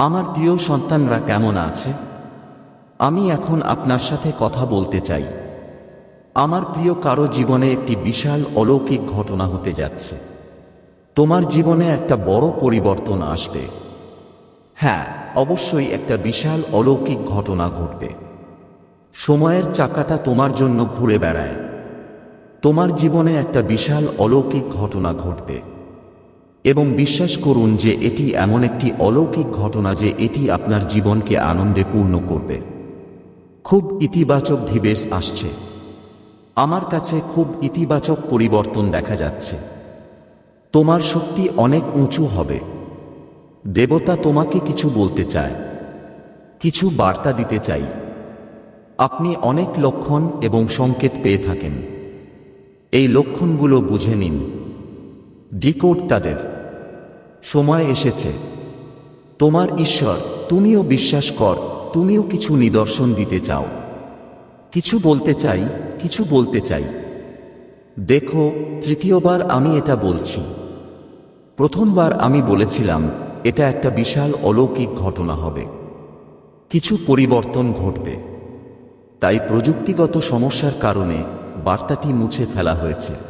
আমার প্রিয় সন্তানরা কেমন আছে? আমি এখন আপনার সাথে কথা বলতে চাই। আমার প্রিয় কারও জীবনে একটি বিশাল অলৌকিক ঘটনা হতে যাচ্ছে। তোমার জীবনে একটা বড় পরিবর্তন আসবে। হ্যাঁ অবশ্যই একটা বিশাল অলৌকিক ঘটনা ঘটবে। সময়ের চাকাটা তোমার জন্য ঘুরে বেড়ায়। তোমার জীবনে একটা বিশাল অলৌকিক ঘটনা ঘটবে। এবং বিশ্বাস করুন যে এটি এমন একটি অলৌকিক ঘটনা যে এটি আপনার জীবনকে আনন্দে পূর্ণ করবে। খুব ইতিবাচক ভিবেশ আসছে। আমার কাছে খুব ইতিবাচক পরিবর্তন দেখা যাচ্ছে। তোমার শক্তি অনেক উঁচু হবে। দেবতা তোমাকে কিছু বলতে চায়। কিছু বার্তা দিতে চাই। আপনি অনেক লক্ষণ এবং সংকেত পেয়ে থাকেন। এই লক্ষণগুলো বুঝে নিন। ডিকোড তাদের। সময় এসেছে। তোমার ঈশ্বর, তুমিও বিশ্বাস কর, তুমিও কিছু নিদর্শন দিতে চাও। কিছু বলতে চাই, কিছু বলতে চাই। দেখো, তৃতীয়বার আমি এটা বলছি। প্রথমবার আমি বলেছিলাম, এটা একটা বিশাল অলৌকিক ঘটনা হবে। কিছু পরিবর্তন ঘটবে। তাই প্রযুক্তিগত সমস্যার কারণে বার্তাটি মুছে ফেলা হয়েছে।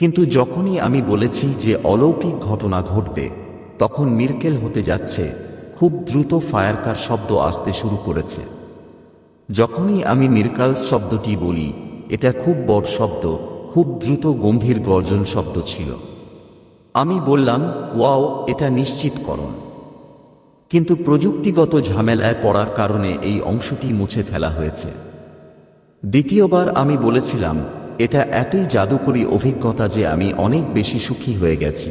কিন্তু যখনই আমি বলেছি যে অলৌকিক ঘটনা ঘটবে, তখন মিরকেল হতে যাচ্ছে, খুব দ্রুত ফায়ারকার শব্দ আসতে শুরু করেছে। যখনই আমি মিরকাল শব্দটি বলি, এটা খুব বড় শব্দ, খুব দ্রুত গম্ভীর গর্জন শব্দ ছিল। আমি বললাম, ওয়াও, এটা নিশ্চিত নিশ্চিতকরণ কিন্তু প্রযুক্তিগত ঝামেলায় পড়ার কারণে এই অংশটি মুছে ফেলা হয়েছে। দ্বিতীয়বার আমি বলেছিলাম এটা এতই জাদুকরী অভিজ্ঞতা যে আমি অনেক বেশি সুখী হয়ে গেছি।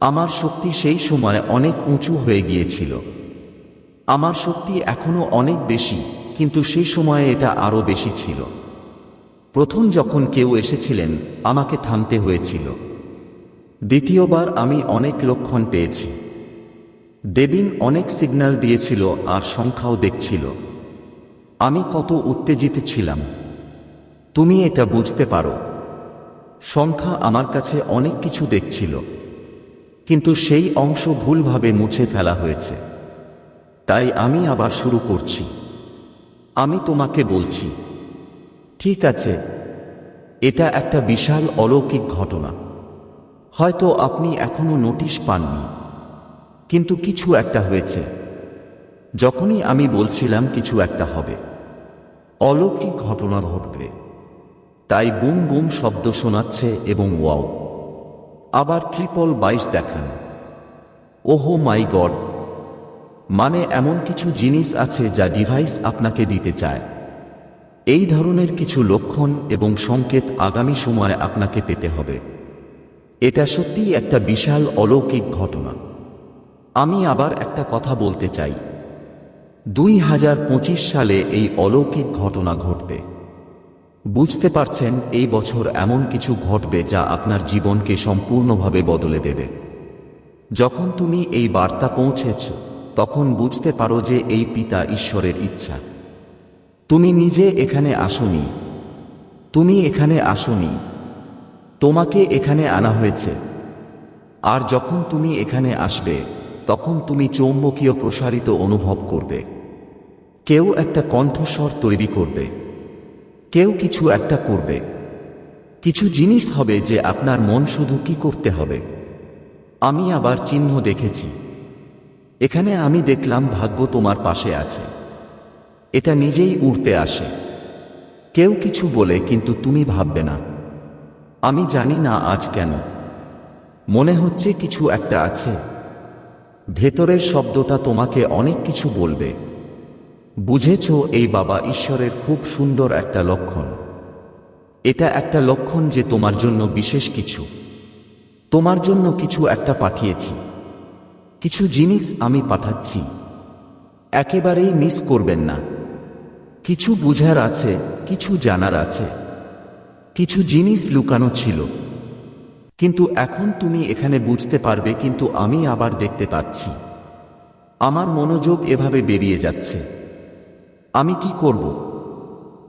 আমার শক্তি সেই সময় অনেক উঁচু হয়ে গিয়েছিল। আমার শক্তি এখনও অনেক বেশি, কিন্তু সেই সময়ে এটা আরও বেশি ছিল। প্রথম যখন কেউ এসেছিলেন, আমাকে থামতে হয়েছিল। দ্বিতীয়বার আমি অনেক লক্ষণ পেয়েছি। দেবিন অনেক সিগন্যাল দিয়েছিল আর সংখ্যাও দেখছিল। আমি কত উত্তেজিত ছিলাম। তুমি এটা বুঝতে পারো। সংখ্যা আমার কাছে অনেক কিছু দেখছিল, কিন্তু সেই অংশ ভুলভাবে মুছে ফেলা হয়েছে। তাই আমি আবার শুরু করছি। আমি তোমাকে বলছি, ঠিক আছে, এটা একটা বিশাল অলৌকিক ঘটনা। হয়তো আপনি এখনও নোটিশ পাননি, কিন্তু কিছু একটা হয়েছে। যখনই আমি বলছিলাম কিছু একটা হবে, অলৌকিক ঘটনা ঘটবে। তাই বুম বুম শব্দ শোনাচ্ছে এবং ওয়াও। আবার ট্রিপল বাইশ দেখান। ওহো মাই গড। মানে এমন কিছু জিনিস আছে যা ডিভাইস আপনাকে দিতে চায়। এই ধরনের কিছু লক্ষণ এবং সংকেত আগামী সময়ে আপনাকে পেতে হবে। এটা সত্যিই একটা বিশাল অলৌকিক ঘটনা। আমি আবার একটা কথা বলতে চাই। দুই হাজার পঁচিশ সালে এই অলৌকিক ঘটনা ঘটবে। বুঝতে পারছেন, এই বছর এমন কিছু ঘটবে যা আপনার জীবনকে সম্পূর্ণভাবে বদলে দেবে। যখন তুমি এই বার্তা পৌঁছেছ, তখন বুঝতে পারো যে এই পিতা ঈশ্বরের ইচ্ছা। তুমি নিজে এখানে আসনি। তুমি এখানে আসনি। তোমাকে এখানে আনা হয়েছে। আর যখন তুমি এখানে আসবে, তখন তুমি চৌম্বকীয় প্রসারিত অনুভব করবে। কেউ একটা কণ্ঠস্বর তৈরি করবে। কেউ কিছু একটা করবে। কিছু জিনিস হবে যে আপনার মন শুধু কি করতে হবে। আমি আবার চিহ্ন দেখেছি। এখানে আমি দেখলাম ভাগ্য তোমার পাশে আছে। এটা নিজেই উড়তে আসে। কেউ কিছু বলে কিন্তু তুমি ভাববে না। আমি জানি না আজ কেন। মনে হচ্ছে কিছু একটা আছে। ভেতরের শব্দটা তোমাকে অনেক কিছু বলবে। বুঝেছ এই বাবা ঈশ্বরের খুব সুন্দর একটা লক্ষণ। এটা একটা লক্ষণ যে তোমার জন্য বিশেষ কিছু। তোমার জন্য কিছু একটা পাঠিয়েছি। কিছু জিনিস আমি পাঠাচ্ছি। একেবারেই মিস করবেন না। কিছু বুঝার আছে, কিছু জানার আছে। কিছু জিনিস লুকানো ছিল। কিন্তু এখন তুমি এখানে বুঝতে পারবে, কিন্তু আমি আবার দেখতে পাচ্ছি। আমার মনোযোগ এভাবে বেরিয়ে যাচ্ছে। আমি কি করব?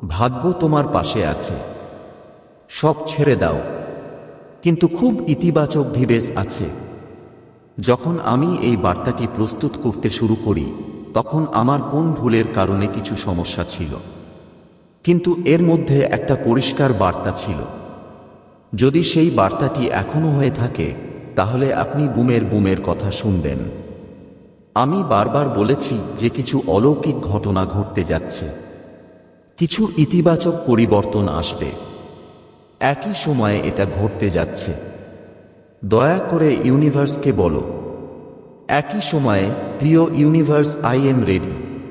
ভাগ্য তোমার পাশে আছে। সব ছেড়ে দাও। কিন্তু খুব ইতিবাচক ভিবেশ আছে। যখন আমি এই বার্তাটি প্রস্তুত করতে শুরু করি, তখন আমার কোন ভুলের কারণে কিছু সমস্যা ছিল। কিন্তু এর মধ্যে একটা পরিষ্কার বার্তা ছিল। যদি সেই বার্তাটি এখনও হয়ে থাকে, তাহলে আপনি বুমের বুমের কথা শুনবেন। আমি বারবার বলেছি যে কিছু অলৌকিক ঘটনা ঘটতে যাচ্ছে। কিছু ইতিবাচক পরিবর্তন আসবে। একই সময়ে এটা ঘটতে যাচ্ছে। দয়া করে ইউনিভার্সকে বলো। একই সময়ে প্রিয় ইউনিভার্স, আই এম রেডি।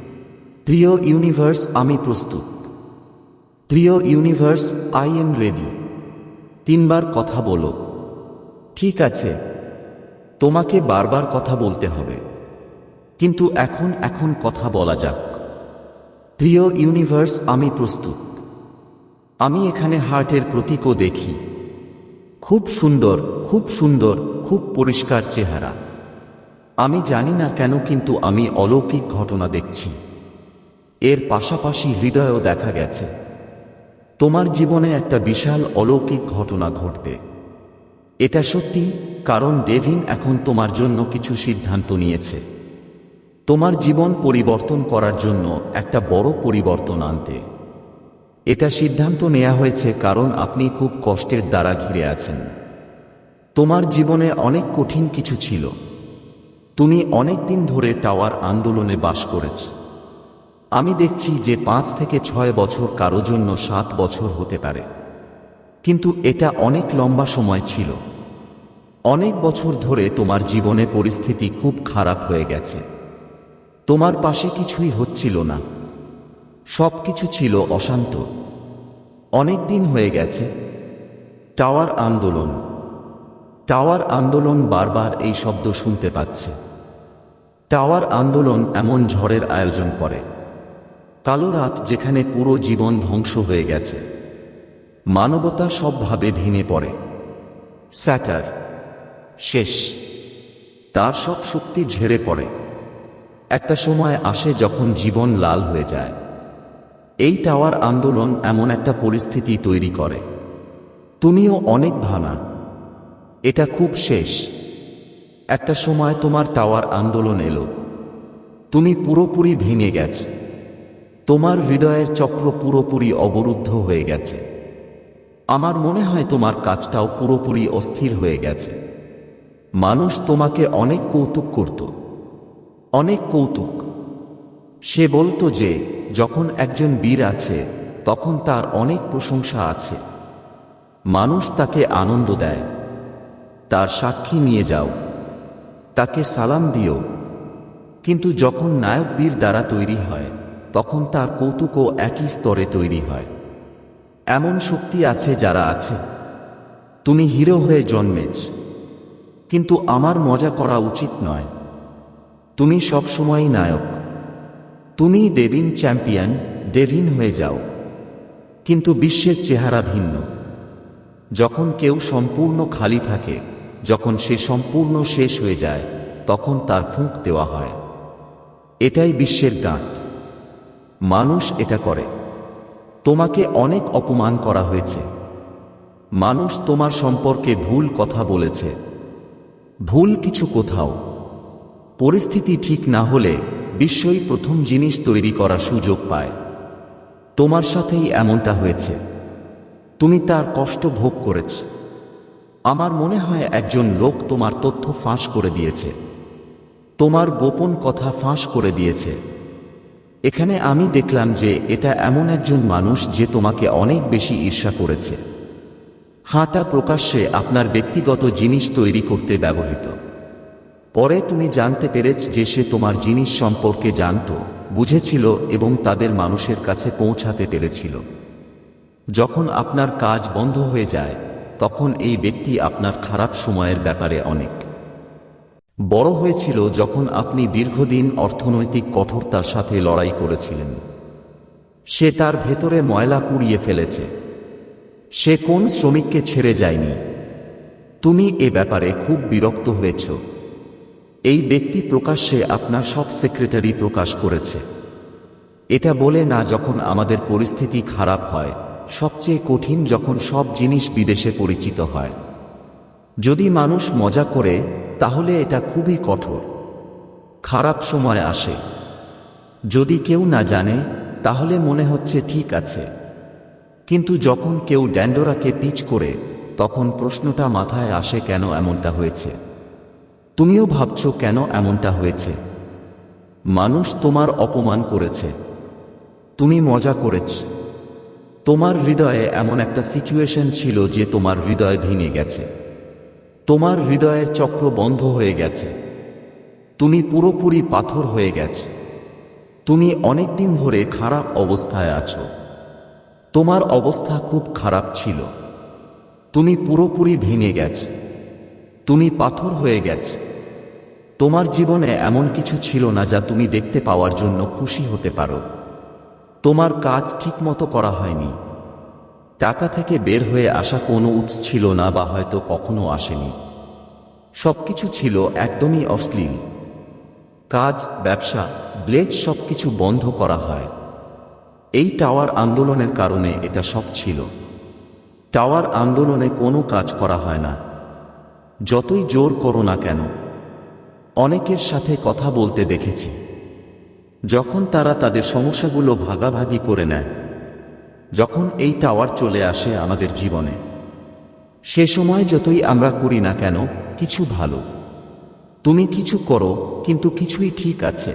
প্রিয় ইউনিভার্স, আমি প্রস্তুত। প্রিয় ইউনিভার্স, আই এম রেডি। তিনবার কথা বলো। ঠিক আছে। তোমাকে বারবার কথা বলতে হবে। কিন্তু এখন এখন কথা বলা যাক। প্রিয় ইউনিভার্স, আমি প্রস্তুত। আমি এখানে হার্টের প্রতীকও দেখি। খুব সুন্দর খুব সুন্দর, খুব পরিষ্কার চেহারা। আমি জানি না কেন, কিন্তু আমি অলৌকিক ঘটনা দেখছি। এর পাশাপাশি হৃদয়ও দেখা গেছে। তোমার জীবনে একটা বিশাল অলৌকিক ঘটনা ঘটবে। এটা সত্যি, কারণ ডেভিন এখন তোমার জন্য কিছু সিদ্ধান্ত নিয়েছে। তোমার জীবন পরিবর্তন করার জন্য একটা বড় পরিবর্তন আনতে। এটা সিদ্ধান্ত নেওয়া হয়েছে কারণ আপনি খুব কষ্টের দ্বারা ঘিরে আছেন। তোমার জীবনে অনেক কঠিন কিছু ছিল। তুমি অনেক দিন ধরে টাওয়ার আন্দোলনে বাস করেছ। আমি দেখছি যে পাঁচ থেকে ছয় বছর কারও জন্য সাত বছর হতে পারে। কিন্তু এটা অনেক লম্বা সময় ছিল। অনেক বছর ধরে তোমার জীবনে পরিস্থিতি খুব খারাপ হয়ে গেছে। তোমার পাশে কিছুই হচ্ছিল না। সব কিছু ছিল অশান্ত। অনেক দিন হয়ে গেছে। টাওয়ার আন্দোলন। টাওয়ার আন্দোলন বারবার এই শব্দ শুনতে পাচ্ছে। টাওয়ার আন্দোলন এমন ঝড়ের আয়োজন করে। কালো রাত যেখানে পুরো জীবন ধ্বংস হয়ে গেছে। মানবতা সবভাবে ভেঙে পড়ে। স্যাটার। শেষ। তার সব শক্তি ঝেড়ে পড়ে। একটা সময় আসে যখন জীবন লাল হয়ে যায়। এই টাওয়ার আন্দোলন এমন একটা পরিস্থিতি তৈরি করে। তুমিও অনেক ভানা এটা খুব শেষ। একটা সময় তোমার টাওয়ার আন্দোলন এলো। তুমি পুরোপুরি ভেঙে গেছে। তোমার হৃদয়ের চক্র পুরোপুরি অবরুদ্ধ হয়ে গেছে। আমার মনে হয় তোমার কাজটাও পুরোপুরি অস্থির হয়ে গেছে। মানুষ তোমাকে অনেক কৌতুক করত। অনেক কৌতুক। সে বলতো যে, যখন একজন বীর আছে, তখন তার অনেক প্রশংসা আছে। মানুষ তাকে আনন্দ দেয়। তার সাক্ষী নিয়ে যাও। তাকে সালাম দিও। কিন্তু যখন নায়ক বীর দ্বারা তৈরি হয়, তখন তার কৌতুকও একই স্তরে তৈরি হয়। এমন শক্তি আছে যারা আছে। তুমি হিরো হয়ে জন্মেছ। কিন্তু আমার মজা করা উচিত নয়। তুমি সবসময়ই নায়ক। তুমি দেবিন চ্যাম্পিয়ন ডেভিন হয়ে যাও। কিন্তু বিশ্বের চেহারা ভিন্ন। যখন কেউ সম্পূর্ণ খালি থাকে, যখন সে সম্পূর্ণ শেষ হয়ে যায়, তখন তার ফুঁক দেওয়া হয়। এটাই বিশ্বের গাঁট মানুষ এটা করে। তোমাকে অনেক অপমান করা হয়েছে। মানুষ তোমার সম্পর্কে ভুল কথা বলেছে। ভুল কিছু কোথাও। পরিস্থিতি ঠিক না হলে বিশ্বই প্রথম জিনিস তৈরি করার সুযোগ পায়। তোমার সাথেই এমনটা হয়েছে। তুমি তার কষ্ট ভোগ করেছ। আমার মনে হয় একজন লোক তোমার তথ্য ফাঁস করে দিয়েছে। তোমার গোপন কথা ফাঁস করে দিয়েছে। এখানে আমি দেখলাম যে এটা এমন একজন মানুষ যে তোমাকে অনেক বেশি ঈর্ষা করেছে। হাঁটা প্রকাশ্যে আপনার ব্যক্তিগত জিনিস তৈরি করতে ব্যবহৃত। পরে তুমি জানতে পেরেছ যে সে তোমার জিনিস সম্পর্কে জানত, বুঝেছিল এবং তাদের মানুষের কাছে পৌঁছাতে পেরেছিল। যখন আপনার কাজ বন্ধ হয়ে যায়, তখন এই ব্যক্তি আপনার খারাপ সময়ের ব্যাপারে অনেক। বড় হয়েছিল যখন আপনি দীর্ঘদিন অর্থনৈতিক কঠোরতার সাথে লড়াই করেছিলেন। সে তার ভেতরে ময়লা পুড়িয়ে ফেলেছে। সে কোন শ্রমিককে ছেড়ে যায়নি। তুমি এ ব্যাপারে খুব বিরক্ত হয়েছ। এই ব্যক্তি প্রকাশ্যে আপনার সব সেক্রেটারি প্রকাশ করেছে। এটা বলে না যখন আমাদের পরিস্থিতি খারাপ হয়, সবচেয়ে কঠিন যখন সব জিনিস বিদেশে পরিচিত হয়। যদি মানুষ মজা করে, তাহলে এটা খুবই কঠোর। খারাপ সময় আসে। যদি কেউ না জানে, তাহলে মনে হচ্ছে ঠিক আছে। কিন্তু যখন কেউ ড্যান্ডোরাকে পিচ করে, তখন প্রশ্নটা মাথায় আসে কেন এমনটা হয়েছে? তুমিও ভাবছ কেন এমনটা হয়েছে? মানুষ তোমার অপমান করেছে। তুমি মজা করেছ। তোমার হৃদয়ে এমন একটা সিচুয়েশন ছিল যে তোমার হৃদয় ভেঙে গেছে। তোমার হৃদয়ের চক্র বন্ধ হয়ে গেছে। তুমি পুরোপুরি পাথর হয়ে গেছে। তুমি অনেক দিন ধরে খারাপ অবস্থায় আছো। তোমার অবস্থা খুব খারাপ ছিল। তুমি পুরোপুরি ভেঙে গেছে। তুমি পাথর হয়ে গেছে। তোমার জীবনে এমন কিছু ছিল না যা তুমি দেখতে পাওয়ার জন্য খুশি হতে পারো। তোমার কাজ ঠিকমতো করা হয়নি। টাকা থেকে বের হয়ে আসা কোনো উৎস ছিল না বা হয়তো কখনো আসেনি। সবকিছু ছিল একদমই অশ্লীল। কাজ, ব্যবসা ব্লেজ সবকিছু বন্ধ করা হয়। এই টাওয়ার আন্দোলনের কারণে এটা সব ছিল। টাওয়ার আন্দোলনে কোনো কাজ করা হয় না। যতই জোর করো না কেন, অনেকের সাথে কথা বলতে দেখেছি। যখন তারা তাদের সমস্যাগুলো ভাগাভাগি করে নেয়, যখন এই টাওয়ার চলে আসে আমাদের জীবনে, সে সময় যতই আমরা করি না কেন, কিছু ভালো। তুমি কিছু করো, কিন্তু কিছুই ঠিক আছে।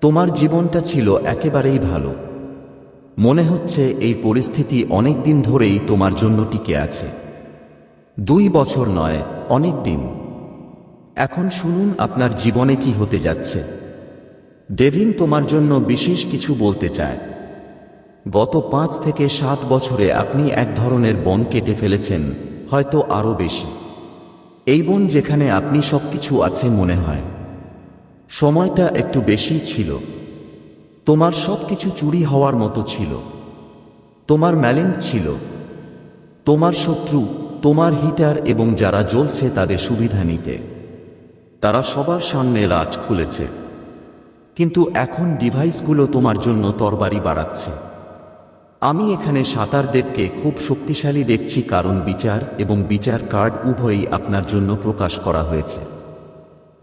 তোমার জীবনটা ছিল একেবারেই ভালো। মনে হচ্ছে এই পরিস্থিতি অনেক দিন ধরেই তোমার জন্য টিকে আছে। দুই বছর নয়, অনেক দিন। এখন শুনুন আপনার জীবনে কি হতে যাচ্ছে। ডেভিন তোমার জন্য বিশেষ কিছু বলতে চায়। গত পাঁচ থেকে সাত বছরে আপনি এক ধরনের বন কেটে ফেলেছেন, হয়তো আরও বেশি। এই বন যেখানে আপনি সবকিছু আছে মনে হয়। সময়টা একটু বেশি ছিল। তোমার সবকিছু চুরি হওয়ার মতো ছিল। তোমার ম্যালেন্ট ছিল। তোমার শত্রু তোমার হিটার এবং যারা জ্বলছে তাদের সুবিধা নিতে। তারা সবার সামনে রাজ খুলেছে। কিন্তু এখন ডিভাইসগুলো তোমার জন্য তরবারি বাড়াচ্ছে। আমি এখানে সাঁতার দেবকে খুব শক্তিশালী দেখছি কারণ বিচার এবং বিচার কার্ড উভয়ই আপনার জন্য প্রকাশ করা হয়েছে।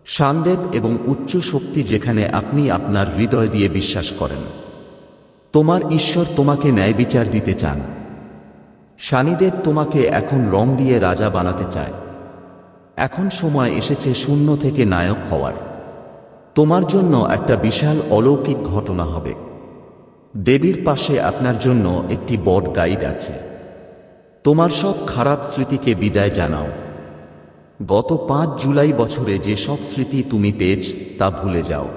শানদেব এবং উচ্চ শক্তি যেখানে আপনি আপনার হৃদয় দিয়ে বিশ্বাস করেন। তোমার ঈশ্বর তোমাকে ন্যায় বিচার দিতে চান। শানিদেব তোমাকে এখন রং দিয়ে রাজা বানাতে চায়। এখন সময় এসেছে শূন্য থেকে নায়ক হওয়ার। তোমার জন্য একটা বিশাল অলৌকিক ঘটনা হবে। দেবীর পাশে আপনার জন্য একটি বড গাইড আছে। তোমার সব খারাপ স্মৃতিকে বিদায় জানাও। গত পাঁচ জুলাই বছরে যে সব স্মৃতি তুমি পেয়েছ, তা ভুলে যাও।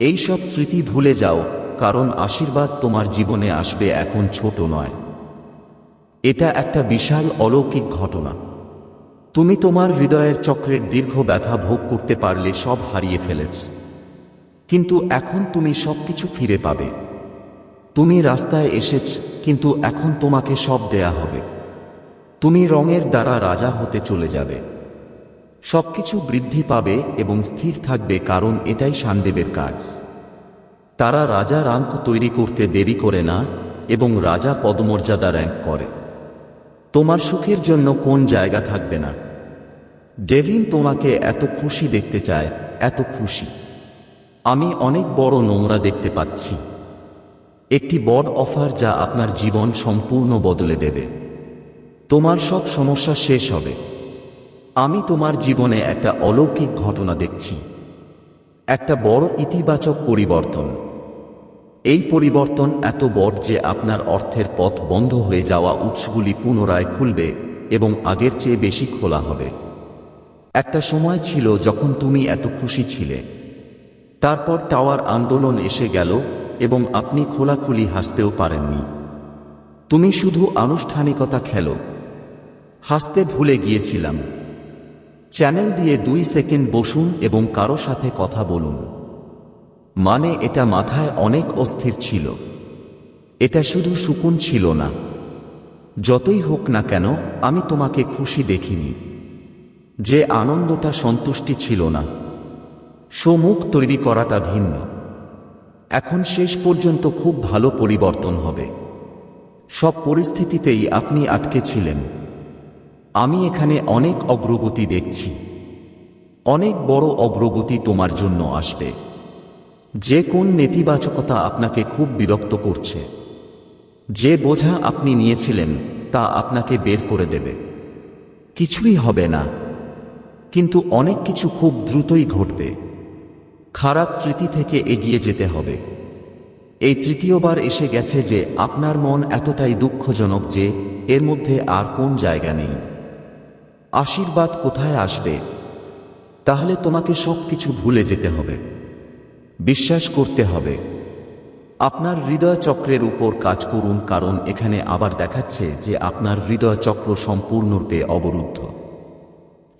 এই সব স্মৃতি ভুলে যাও, কারণ আশীর্বাদ তোমার জীবনে আসবে এখন ছোট নয়। এটা একটা বিশাল অলৌকিক ঘটনা। তুমি তোমার হৃদয়ের চক্রের দীর্ঘ ব্যথা ভোগ করতে পারলে সব হারিয়ে ফেলেছ। কিন্তু এখন তুমি সবকিছু ফিরে পাবে। তুমি রাস্তায় এসেছ, কিন্তু এখন তোমাকে সব দেয়া হবে। তুমি রঙের দ্বারা রাজা হতে চলে যাবে। সবকিছু বৃদ্ধি পাবে এবং স্থির থাকবে কারণ এটাই শানদেবের কাজ। তারা রাজা রাঙ্ক তৈরি করতে দেরি করে না এবং রাজা পদমর্যাদা র্যাঙ্ক করে। তোমার সুখের জন্য কোন জায়গা থাকবে না। ডেভিন তোমাকে এত খুশি দেখতে চায়, এত খুশি। আমি অনেক বড় নোংরা দেখতে পাচ্ছি। একটি বড় অফার যা আপনার জীবন সম্পূর্ণ বদলে দেবে। তোমার সব সমস্যা শেষ হবে। আমি তোমার জীবনে একটা অলৌকিক ঘটনা দেখছি। একটা বড় ইতিবাচক পরিবর্তন। এই পরিবর্তন এত বড় যে আপনার অর্থের পথ বন্ধ হয়ে যাওয়া উৎসগুলি পুনরায় খুলবে এবং আগের চেয়ে বেশি খোলা হবে। একটা সময় ছিল যখন তুমি এত খুশি ছিলে। তারপর টাওয়ার আন্দোলন এসে গেল এবং আপনি খোলাখুলি হাসতেও পারেননি। তুমি শুধু আনুষ্ঠানিকতা খেলো। হাসতে ভুলে গিয়েছিলাম। চ্যানেল দিয়ে দুই সেকেন্ড বসুন এবং কারও সাথে কথা বলুন। মানে এটা মাথায় অনেক অস্থির ছিল। এটা শুধু সুকুন ছিল না। যতই হোক না কেন, আমি তোমাকে খুশি দেখিনি। যে আনন্দটা সন্তুষ্টি ছিল না। সমুখ তৈরি করাটা ভিন্ন। এখন শেষ পর্যন্ত খুব ভালো পরিবর্তন হবে। সব পরিস্থিতিতেই আপনি আটকে ছিলেন। আমি এখানে অনেক অগ্রগতি দেখছি। অনেক বড় অগ্রগতি তোমার জন্য আসবে। যে কোন নেতিবাচকতা আপনাকে খুব বিরক্ত করছে, যে বোঝা আপনি নিয়েছিলেন তা আপনাকে বের করে দেবে। কিছুই হবে না, কিন্তু অনেক কিছু খুব দ্রুতই ঘটবে। খারাপ স্মৃতি থেকে এগিয়ে যেতে হবে। এই তৃতীয়বার এসে গেছে যে আপনার মন এতটাই দুঃখজনক যে এর মধ্যে আর কোন জায়গা নেই। আশীর্বাদ কোথায় আসবে? তাহলে তোমাকে সব কিছু ভুলে যেতে হবে। বিশ্বাস করতে হবে। আপনার হৃদয় চক্রের উপর কাজ করুন কারণ এখানে আবার দেখাচ্ছে যে আপনার হৃদয় চক্র সম্পূর্ণরূপে অবরুদ্ধ।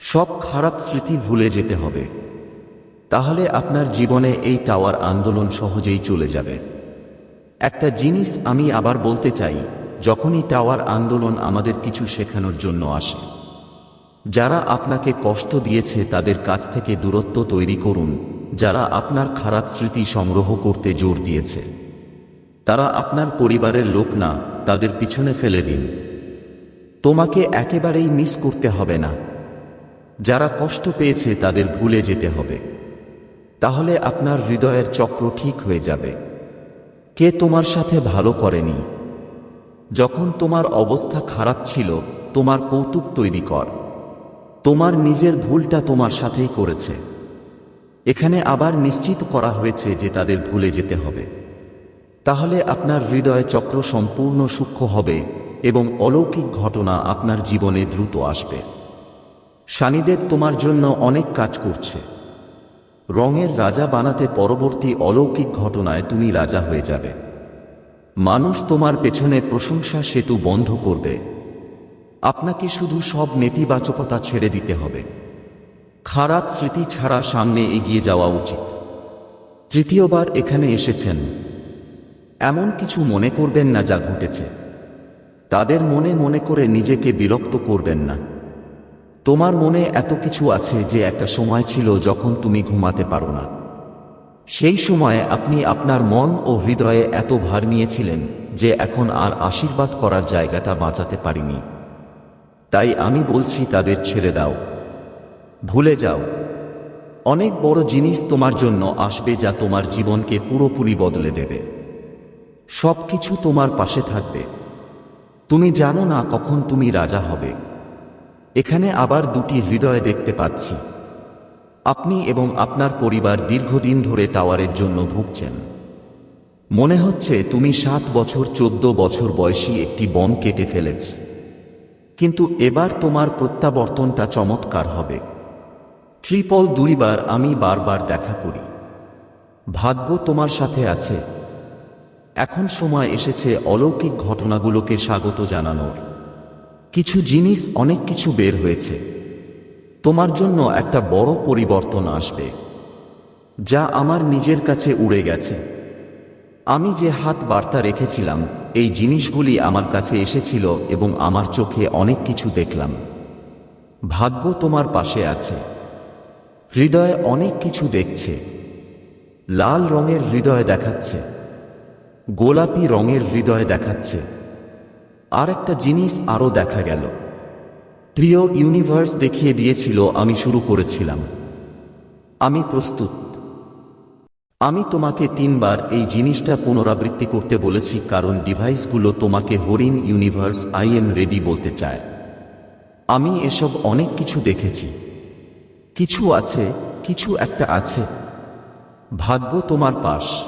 সব খারাপ স্মৃতি ভুলে যেতে হবে। তাহলে আপনার জীবনে এই টাওয়ার আন্দোলন সহজেই চলে যাবে। একটা জিনিস আমি আবার বলতে চাই, যখনই টাওয়ার আন্দোলন আমাদের কিছু শেখানোর জন্য আসে। যারা আপনাকে কষ্ট দিয়েছে তাদের কাছ থেকে দূরত্ব তৈরি করুন। যারা আপনার খারাপ স্মৃতি সংগ্রহ করতে জোর দিয়েছে। তারা আপনার পরিবারের লোক না, তাদের পিছনে ফেলে দিন। তোমাকে একেবারেই মিস করতে হবে না। যারা কষ্ট পেয়েছে, তাদের ভুলে যেতে হবে। তাহলে আপনার হৃদয়ের চক্র ঠিক হয়ে যাবে। কে তোমার সাথে ভালো করেনি? যখন তোমার অবস্থা খারাপ ছিল, তোমার কৌতুক তৈরি কর। তোমার নিজের ভুলটা তোমার সাথেই করেছে। এখানে আবার নিশ্চিত করা হয়েছে যে তাদের ভুলে যেতে হবে। তাহলে আপনার হৃদয় চক্র সম্পূর্ণ সূক্ষ্ম হবে এবং অলৌকিক ঘটনা আপনার জীবনে দ্রুত আসবে। শানিদেব তোমার জন্য অনেক কাজ করছে। রঙের রাজা বানাতে পরবর্তী অলৌকিক ঘটনায় তুমি রাজা হয়ে যাবে। মানুষ তোমার পেছনে প্রশংসা সেতু বন্ধ করবে। আপনাকে শুধু সব নেতিবাচকতা ছেড়ে দিতে হবে। খারাপ স্মৃতি ছাড়া সামনে এগিয়ে যাওয়া উচিত। তৃতীয়বার এখানে এসেছেন। এমন কিছু মনে করবেন না যা ঘটেছে। তাদের মনে মনে করে নিজেকে বিরক্ত করবেন না। তোমার মনে এত কিছু আছে যে একটা সময় ছিল যখন তুমি ঘুমাতে পারো না। সেই সময়ে আপনি আপনার মন ও হৃদয়ে এত ভার নিয়েছিলেন যে এখন আর আশীর্বাদ করার জায়গাটা বাঁচাতে পারিনি। তাই আমি বলছি তাদের ছেড়ে দাও। ভুলে যাও। অনেক বড় জিনিস তোমার জন্য আসবে যা তোমার জীবনকে পুরোপুরি বদলে দেবে। সব কিছু তোমার পাশে থাকবে। তুমি জানো না কখন তুমি রাজা হবে। এখানে আবার দুটি হৃদয় দেখতে পাচ্ছি। আপনি এবং আপনার পরিবার দীর্ঘদিন ধরে টাওয়ারের জন্য ভুগছেন। মনে হচ্ছে তুমি সাত বছর, চোদ্দ বছর বয়সী একটি বন কেটে ফেলেছ। কিন্তু এবার তোমার প্রত্যাবর্তনটা চমৎকার হবে। ট্রিপল দুইবার আমি বারবার দেখা করি। ভাগ্য তোমার সাথে আছে। এখন সময় এসেছে অলৌকিক ঘটনাগুলোকে স্বাগত জানানোর। কিছু জিনিস অনেক কিছু বের হয়েছে। তোমার জন্য একটা বড় পরিবর্তন আসবে। যা আমার নিজের কাছে উড়ে গেছে। আমি যে হাত বার্তা রেখেছিলাম, এই জিনিসগুলি আমার কাছে এসেছিল এবং আমার চোখে অনেক কিছু দেখলাম। ভাগ্য তোমার পাশে আছে। হৃদয়ে অনেক কিছু দেখছে। লাল রঙের হৃদয় দেখাচ্ছে। গোলাপি রঙের হৃদয় দেখাচ্ছে। আর একটা জিনিস আরও দেখা গেল। প্রিয় ইউনিভার্স দেখিয়ে দিয়েছিল, আমি শুরু করেছিলাম। আমি প্রস্তুত। আমি তোমাকে তিনবার এই জিনিসটা পুনরাবৃত্তি করতে বলেছি, কারণ ডিভাইসগুলো তোমাকে হরিণ ইউনিভার্স আই এম রেডি বলতে চায়। আমি এসব অনেক কিছু দেখেছি। কিছু আছে, কিছু একটা আছে। ভাগ্য তোমার পাশ।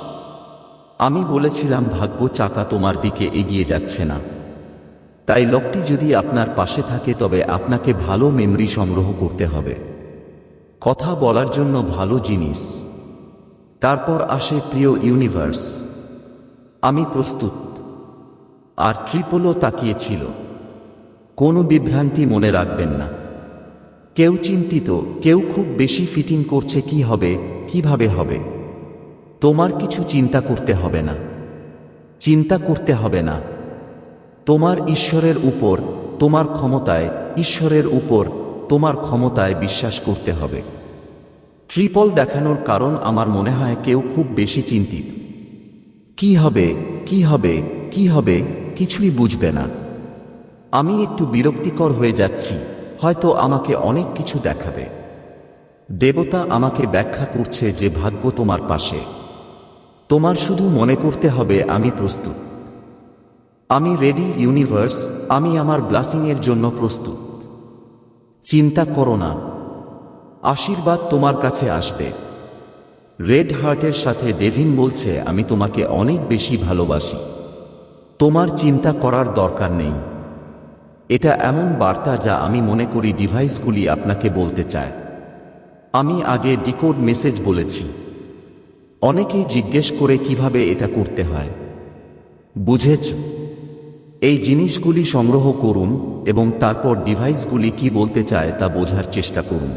আমি বলেছিলাম, ভাগ্য চাকা তোমার দিকে এগিয়ে যাচ্ছে না। তাই লোকটি যদি আপনার পাশে থাকে, তবে আপনাকে ভালো মেমরি সংগ্রহ করতে হবে। কথা বলার জন্য ভালো জিনিস। তারপর আসে প্রিয় ইউনিভার্স আমি প্রস্তুত। আর ট্রিপলও তাকিয়েছিল কোনো বিভ্রান্তি মনে রাখবেন না। কেউ চিন্তিত, কেউ খুব বেশি ফিটিং করছে কি হবে, কীভাবে হবে? তোমার কিছু চিন্তা করতে হবে না। চিন্তা করতে হবে না। তোমার ঈশ্বরের উপর, তোমার ক্ষমতায়, ঈশ্বরের উপর, তোমার ক্ষমতায় বিশ্বাস করতে হবে। ট্রিপল দেখানোর কারণ আমার মনে হয় কেউ খুব বেশি চিন্তিত। কি হবে কি হবে কি হবে, কিছুই বুঝবে না। আমি একটু বিরক্তিকর হয়ে যাচ্ছি। হয়তো আমাকে অনেক কিছু দেখাবে। দেবতা আমাকে ব্যাখ্যা করছে যে ভাগ্য তোমার পাশে। তোমার শুধু মনে করতে হবে, আমি প্রস্তুত। আমি রেডি ইউনিভার্স আমি আমার ব্লাসিংয়ের জন্য প্রস্তুত। চিন্তা করো না। আশীর্বাদ তোমার কাছে আসবে। রেড হার্টের সাথে ডেভিন বলছে, আমি তোমাকে অনেক বেশি ভালোবাসি। তোমার চিন্তা করার দরকার নেই। এটা এমন বার্তা যা আমি মনে করি ডিভাইসগুলি আপনাকে বলতে চায়। আমি আগে ডিকোড মেসেজ বলেছি। অনেকেই জিজ্ঞেস করে কীভাবে এটা করতে হয়। বুঝেছ? এই জিনিসগুলি সংগ্রহ করুন এবং তারপর ডিভাইসগুলি কি বলতে চায় তা বোঝার চেষ্টা করুন।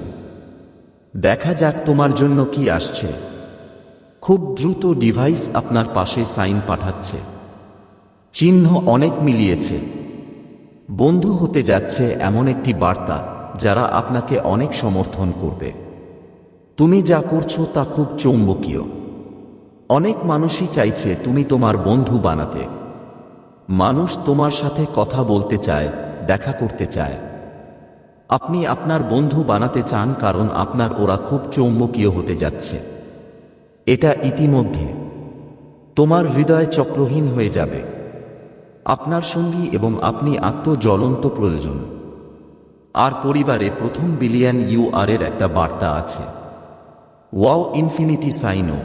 দেখা যাক তোমার জন্য কি আসছে। খুব দ্রুত ডিভাইস আপনার পাশে সাইন পাঠাচ্ছে। চিহ্ন অনেক মিলিয়েছে। বন্ধু হতে যাচ্ছে এমন একটি বার্তা যারা আপনাকে অনেক সমর্থন করবে। তুমি যা করছ তা খুব চৌম্বকীয়। অনেক মানুষই চাইছে তুমি তোমার বন্ধু বানাতে। মানুষ তোমার সাথে কথা বলতে চায়, দেখা করতে চায়। আপনি আপনার বন্ধু বানাতে চান কারণ আপনার ওরা খুব চৌম্বকীয় হতে যাচ্ছে। এটা ইতিমধ্যে। তোমার হৃদয় চক্রহীন হয়ে যাবে। আপনার সঙ্গী এবং আপনি আত্মজ্বলন্ত প্রয়োজন। আর পরিবারে প্রথম বিলিয়ান ইউ এর একটা বার্তা আছে। Wow infinity সাইনও।